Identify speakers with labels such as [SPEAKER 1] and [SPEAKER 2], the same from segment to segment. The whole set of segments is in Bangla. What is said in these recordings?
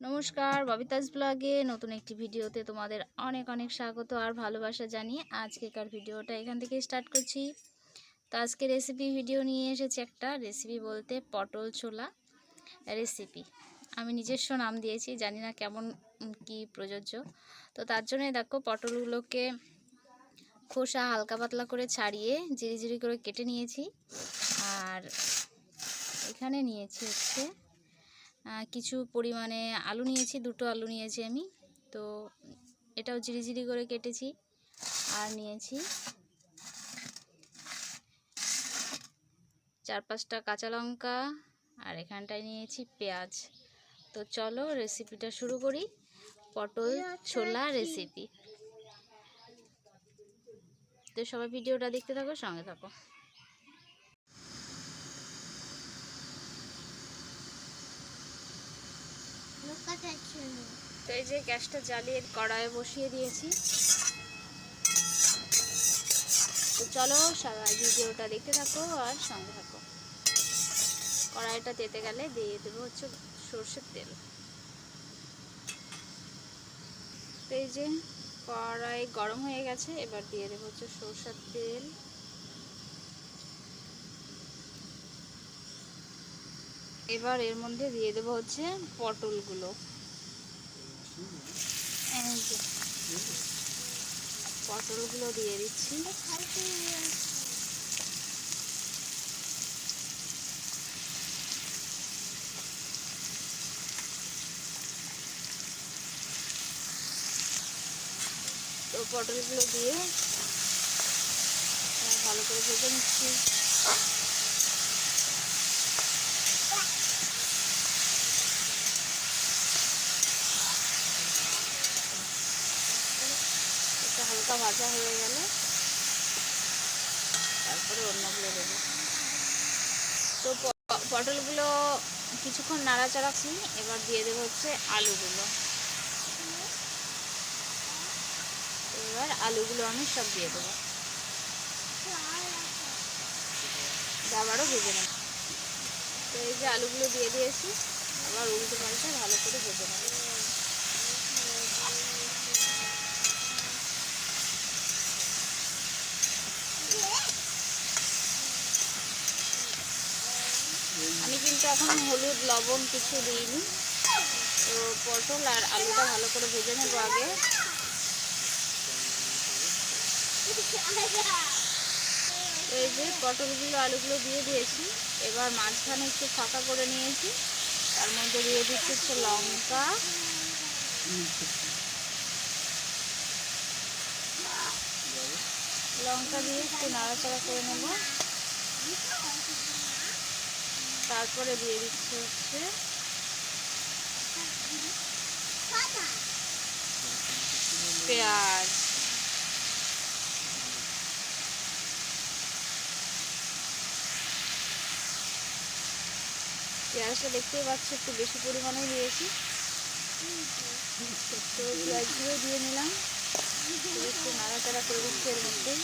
[SPEAKER 1] নমস্কার ববিতাস ব্লগে নতুন একটি ভিডিওতে তোমাদের অনেক অনেক স্বাগত আর ভালোবাসা জানিয়ে আজকেকার ভিডিওটা এখান থেকে স্টার্ট করছি। তো আজকে রেসিপি ভিডিও নিয়ে এসেছি একটা রেসিপি বলতে পটল ছোলা রেসিপি আমি নিজস্ব নাম দিয়েছি, জানি না কেমন কি প্রযোজ্য। তো তার জন্যই দেখো পটলগুলোকে খোসা হালকা পাতলা করে ছাড়িয়ে জিরি করে কেটে নিয়েছি। আর এখানে নিয়েছি হচ্ছে কিছু পরিমাণে আলু নিয়েছি, দুটো আলু নিয়েছি আমি। তো এটাও জিরি করে কেটেছি আর নিয়েছি চার পাঁচটা কাঁচা লঙ্কা আর এখানটায় নিয়েছি পেঁয়াজ। তো চলো রেসিপিটা শুরু করি, পটল ছোলা রেসিপি তো সবাই ভিডিওটা দেখতে থাকো, সঙ্গে থাকো। তো এই যে গ্যাসটা জ্বালিয়ে কড়াইয়ে বসিয়ে দিয়েছি। তো চলো সবাই ভিডিওটা দেখতে থাকো আর সঙ্গে থাকো। কড়াইটা তেতে গেলে দিয়ে দেবো হচ্ছে সর্ষের তেল। তো এই যে কড়াই গরম হয়ে গেছে, এবার দিয়ে দেবো হচ্ছে সর্ষের তেল। এবার এর মধ্যে দিয়ে দেবো হচ্ছে পটলগুলো। পটলগুলো দিয়ে দিচ্ছি। তো পটলগুলো দিয়ে ভালো করে ভেজে নিচ্ছি এটা হালকা ভাজা হয়ে গেলে তারপরে অন্যগুলো দেবো। তো পটলগুলো কিছুক্ষণ নাড়াচাড়া নাড়াচাড়াচ্ছি এবার দিয়ে দেবো হচ্ছে আলুগুলো। এবার আলুগুলো আমি সব দিয়ে দেবো। আবারও ভেজে নেব। তো এই যে আলুগুলো দিয়ে দিয়েছি আবার উল্টে পাল্টে ভালো করে ভেজে নেব আমি কিন্তু এখন হলুদ, লবণ কিছু দিইনি। তো পটল আর আলুটা ভালো করে ভেজে নেব আগে। এই যে পটলগুলো, আলুগুলো দিয়ে দিয়েছি। এবার মাঝখানে একটু ফাঁকা করে নিয়েছি। তার মধ্যে দিয়ে দিচ্ছি হচ্ছে লঙ্কা। লঙ্কা দিয়ে একটু নাড়াচাড়া করে নেব। তারপরে দিয়ে দিচ্ছি হচ্ছে পেঁয়াজ। পেঁয়াজটা দেখতেই পাচ্ছি, একটু বেশি পরিমাণে দিয়েছি। তো পেঁয়াজগুলো দিয়ে নিলাম। একটু নাড়াচাড়া করে দিচ্ছি এর মধ্যে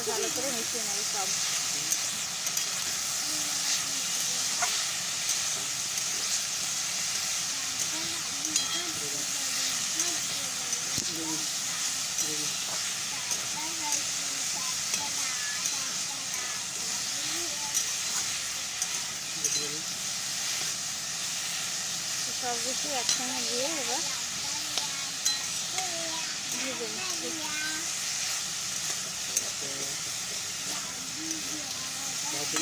[SPEAKER 1] এবার ভালো করে মিশিয়ে নেবে সব। সব কিছু একসঙ্গে দিয়ে এবার ভেজে নিচ্ছি তো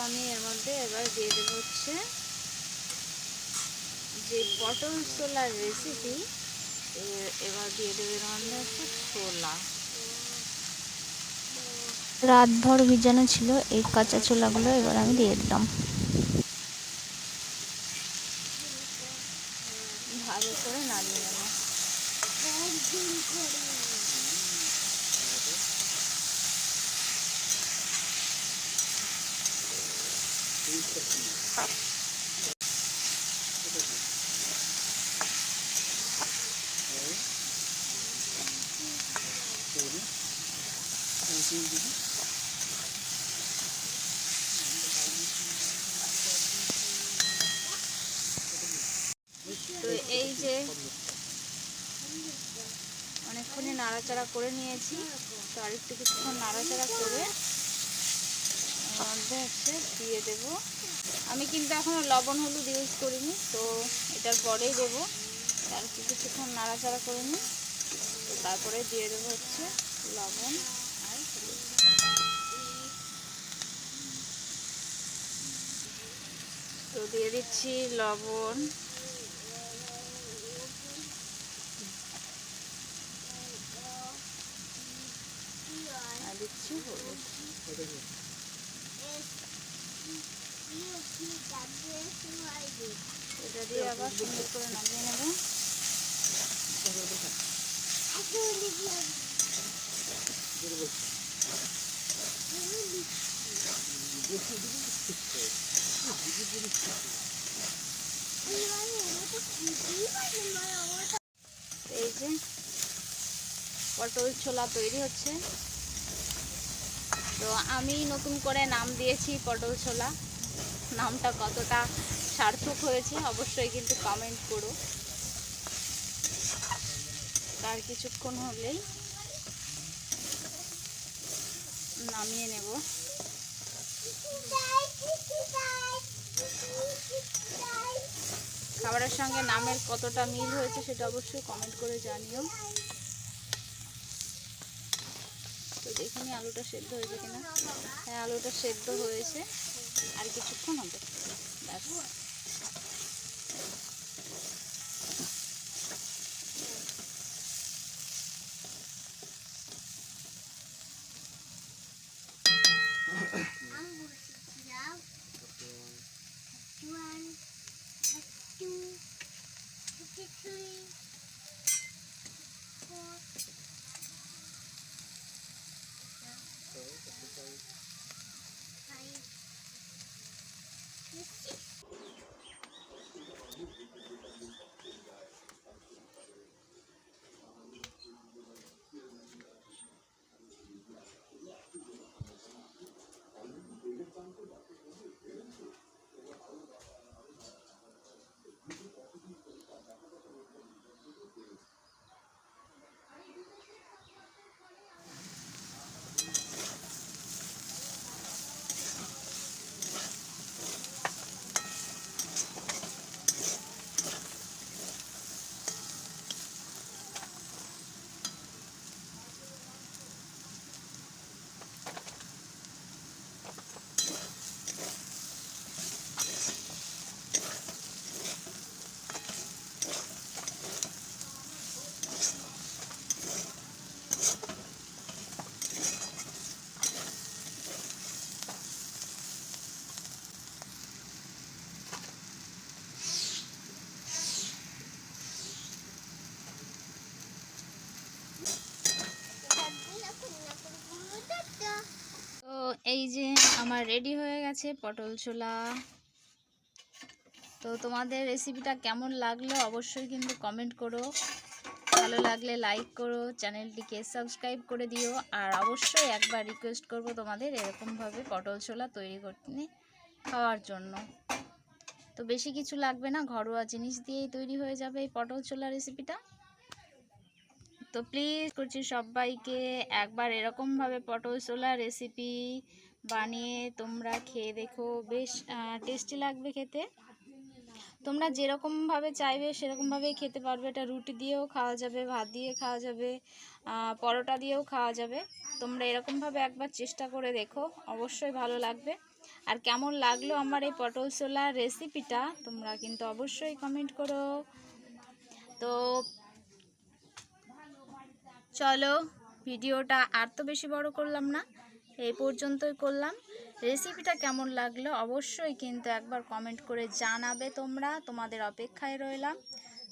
[SPEAKER 1] আমি এর মধ্যে এবার দিয়ে দেবো হচ্ছে যে পটল ছোলার রেসিপি এবার দিয়ে দেবো এর হচ্ছে ছোলা।
[SPEAKER 2] রাতভর ভিজানো ছিল এই কাঁচা ছোলাগুলো, এবার আমি দিয়ে দিলাম।
[SPEAKER 1] তো এই যে অনেকক্ষণই নাড়াচাড়া করে নিয়েছি, তো আরেকটু কিছুক্ষণ নাড়াচাড়া করে মধ্যে হচ্ছে দিয়ে দেব। আমি কিন্তু এখনও লবণ, হলুদ ইউজ করিনি, তো এটার পরেই দেবো। আর কিছুক্ষণ নাড়াচাড়া করে নিই তারপরে দিয়ে দেবো হচ্ছে লবণ আর হলুদ তো দিয়ে দিচ্ছি লবণ। দিচ্ছি এটা দিয়ে আবার সুন্দর করে নামিয়ে নেব। এই যে পটল ছোলা তৈরি হচ্ছে। তো আমি নতুন করে নাম দিয়েছি পটল ছোলা। নামটা কতটা সার্থক হয়েছে অবশ্যই কিন্তু কমেন্ট করো। তার কিছুক্ষণ হলেই নামিয়ে নেব। খাবারের সঙ্গে নামের কতটা মিল হয়েছে সেটা অবশ্যই কমেন্ট করে জানিও। তো দেখিনি আলুটা সেদ্ধ হয়েছে কিনা? হ্যাঁ আলুটা সেদ্ধ হয়েছে। আর কিছুক্ষণ হবে ব্যাস তো এই যে আমার রেডি হয়ে গেছে পটল ছোলা। তো তোমাদের রেসিপিটা কেমন লাগল অবশ্যই কিন্তু কমেন্ট করো। ভালো লাগলে লাইক করো চ্যানেলটিকে সাবস্ক্রাইব করে দিও, আর অবশ্যই একবার রিকোয়েস্ট করব তোমাদের এরকমভাবে পটল ছোলা তৈরি করতে খাওয়ার জন্য। তো বেশি কিছু লাগবে না, ঘরোয়া জিনিস দিয়েই তৈরি হয়ে যাবে এই পটল ছোলা রেসিপিটা তো প্লিজ করছি সবাইকে একবার এরকমভাবে পটল ছোলা রেসিপি বানিয়ে তোমরা খেয়ে দেখো। বেশ টেস্টি লাগবে খেতে। তোমরা যেরকমভাবে চাইবে সেরকমভাবেই খেতে পারবে। এটা রুটি দিয়েও খাওয়া যাবে, ভাত দিয়ে খাওয়া যাবে পরোটা দিয়েও খাওয়া যাবে। তোমরা এরকমভাবে একবার চেষ্টা করে দেখো। অবশ্যই ভালো লাগবে। আর কেমন লাগল আমার এই পটল ছোলার রেসিপিটা তোমরা কিন্তু অবশ্যই কমেন্ট করো। তো চলো ভিডিওটা আর তো বেশি বড় করলাম না, এই পর্যন্তই করলাম। রেসিপিটা কেমন লাগল অবশ্যই কিন্তু একবার কমেন্ট করে জানাবে তোমরা, তোমাদের অপেক্ষায় রইলাম।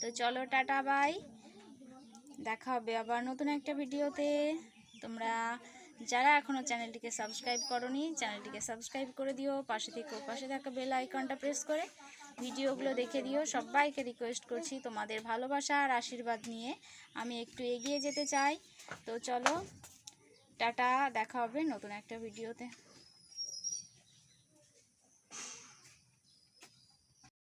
[SPEAKER 1] তো চলো, টাটা বাই দেখা হবে আবার নতুন একটা ভিডিওতে তোমরা যারা এখনও চ্যানেলটিকে সাবস্ক্রাইব করনি, চ্যানেলটিকে সাবস্ক্রাইব করে দিও, পাশে থেকে পাশে থাকা বেল আইকনটা প্রেস করে ভিডিওগুলো দেখে দিও। সবাইকে রিকোয়েস্ট করছি তোমাদের ভালোবাসা আর আশীর্বাদ নিয়ে আমি একটু এগিয়ে যেতে চাই। তো চলো, টাটা, দেখা হবে নতুন একটা ভিডিওতে।